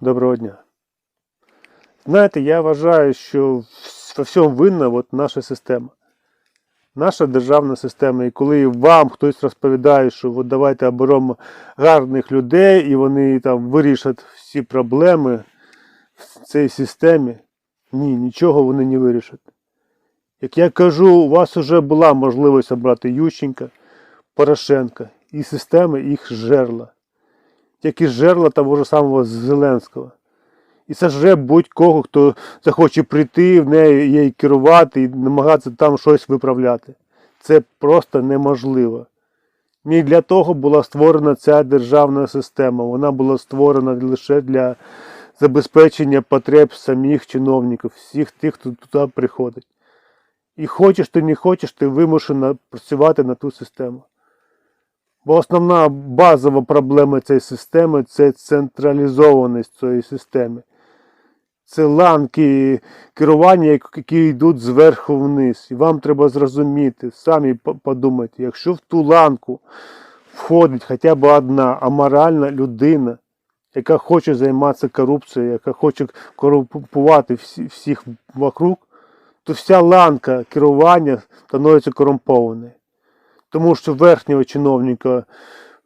Доброго дня. Знаєте, я вважаю, що во всьому винна от наша система. Наша державна система. І коли вам хтось розповідає, що от давайте оберемо гарних людей і вони там вирішать всі проблеми в цій системі, ні, нічого вони не вирішать. Як я кажу, у вас вже була можливість обрати Ющенка, Порошенка, і система їх жерла як і жерла того ж самого Зеленського. І це ж будь-кого, хто захоче прийти в неї її керувати і намагатися там щось виправляти. Це просто неможливо. І для того була створена ця державна система. Вона була створена лише для забезпечення потреб самих чиновників, всіх тих, хто туди приходить. І хочеш ти не хочеш, ти вимушена працювати на ту систему. Бо основна базова проблема цієї системи це централізованість цієї системи. Це ланки керування, які йдуть зверху вниз. І вам треба зрозуміти, самі подумайте, якщо в ту ланку входить хоча б одна аморальна людина, яка хоче займатися корупцією, яка хоче корумпувати всіх вокруг, то вся ланка керування становиться корумпованою. Тому що верхнього чиновника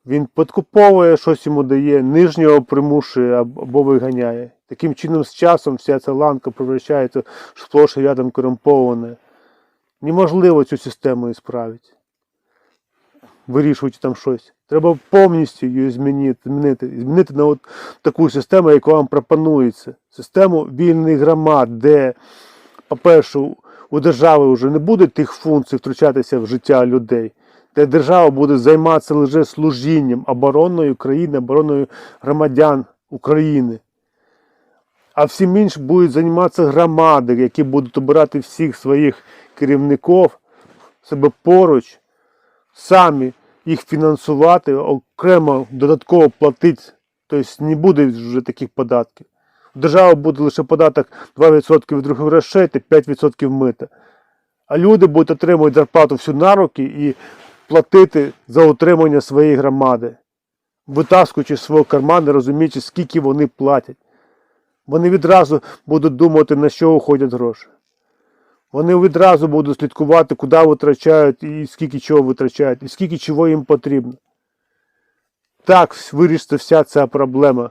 він підкуповує, щось йому дає, нижнього примушує або виганяє. Таким чином, з часом вся ця ланка превращається в сплошь і рядом корумповане. Неможливо цю систему ісправити. Вирішуючи там щось. Треба повністю її змінити, змінити, змінити на от таку систему, яка вам пропонується. Систему вільних громад, де, по-перше, у держави вже не буде тих функцій втручатися в життя людей, де держава буде займатися лише служінням обороною країни, обороною громадян України. А всім іншим будуть займатися громади, які будуть обирати всіх своїх керівників себе поруч, самі їх фінансувати, окремо додатково платити. Тобто не буде вже таких податків. У держави буде лише податок 2% від других грошей та 5% мита. А люди будуть отримувати зарплату всю на руки і платити за утримання своєї громади, витаскуючи з свого карману, розуміючи, скільки вони платять. Вони відразу будуть думати, на що уходять гроші. Вони відразу будуть слідкувати, куди витрачають і скільки чого витрачають, і скільки чого їм потрібно. Так вирішиться вся ця проблема.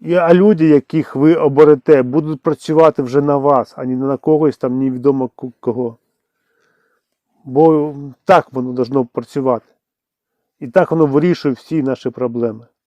І, а люди, яких ви оберете, будуть працювати вже на вас, а не на когось там невідомо кого. Бо так воно должно працювати. І так воно вирішує всі наші проблеми.